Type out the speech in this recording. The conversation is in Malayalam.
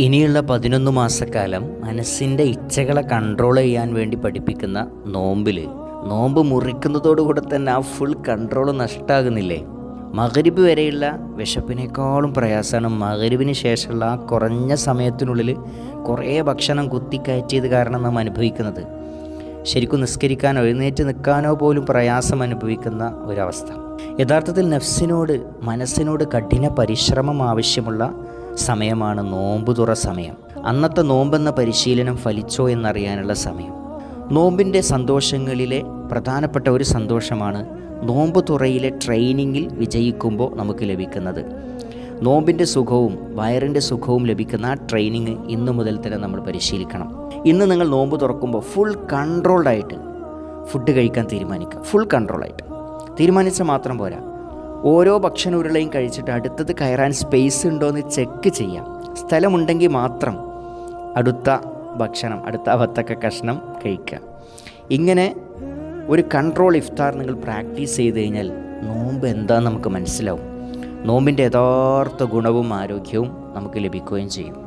ഇനിയുള്ള പതിനൊന്ന് മാസക്കാലം മനസ്സിന്റെ ഇച്ഛകളെ കൺട്രോൾ ചെയ്യാൻ വേണ്ടി പഠിപ്പിക്കുന്ന നോമ്പിൽ നോമ്പ് മുറിക്കുന്നതോടുകൂടെ തന്നെ ആ ഫുൾ കൺട്രോൾ നഷ്ടമാകുന്നില്ലേ മകരിബ് വരെയുള്ള വിശപ്പിനേക്കാളും പ്രയാസമാണ് മകരിബിന് ശേഷമുള്ള ആ കുറഞ്ഞ സമയത്തിനുള്ളിൽ കുറേ ഭക്ഷണം കുത്തിക്കയറ്റിയത് കാരണം നാം അനുഭവിക്കുന്നത്. ശരിക്കും നിസ്കരിക്കാനോ എഴുന്നേറ്റ് നിൽക്കാനോ പോലും പ്രയാസം അനുഭവിക്കുന്ന ഒരവസ്ഥ. യഥാർത്ഥത്തിൽ നഫ്സിനോട് മനസ്സിനോട് കഠിന പരിശ്രമം ആവശ്യമുള്ള സമയമാണ് നോമ്പ് തുറ സമയം. അന്നത്തെ നോമ്പെന്ന പരിശീലനം ഫലിച്ചോ എന്നറിയാനുള്ള സമയം. നോമ്പിന്റെ സന്തോഷങ്ങളിലെ പ്രധാനപ്പെട്ട ഒരു സന്തോഷമാണ് നോമ്പ് തുറയിലെ ട്രെയിനിങ്ങിൽ വിജയിക്കുമ്പോൾ നമുക്ക് ലഭിക്കുന്നത്. നോമ്പിന്റെ സുഖവും വയറിന്റെ സുഖവും ലഭിക്കുന്ന ആ ട്രെയിനിങ് ഇന്നു മുതൽ തന്നെ നമ്മൾ പരിശീലിക്കണം. ഇന്ന് നിങ്ങൾ നോമ്പ് തുറക്കുമ്പോൾ ഫുൾ കൺട്രോൾഡായിട്ട് ഫുഡ് കഴിക്കാൻ തീരുമാനിക്കുക. ഫുൾ കൺട്രോളായിട്ട് തീരുമാനിച്ചാൽ മാത്രം പോരാ. ഓരോ ഭക്ഷണ ഉരുളയും കഴിച്ചിട്ട് അടുത്തത് കയറാൻ സ്പേസ് ഉണ്ടോ എന്ന് ചെക്ക് ചെയ്യാം. സ്ഥലമുണ്ടെങ്കിൽ മാത്രം അടുത്ത ഭക്ഷണം അടുത്ത വത്തക്ക കഷ്ണം കഴിക്കുക ഇങ്ങനെ ഒരു കൺട്രോൾ ഇഫ്താർ നിങ്ങൾ പ്രാക്ടീസ് ചെയ്ത് കഴിഞ്ഞാൽ നോമ്പ് എന്താണെന്ന് നമുക്ക് മനസ്സിലാവും. നോമ്പിന്റെ യഥാർത്ഥ ഗുണവും ആരോഗ്യവും നമുക്ക് ലഭിക്കുകയും ചെയ്യും.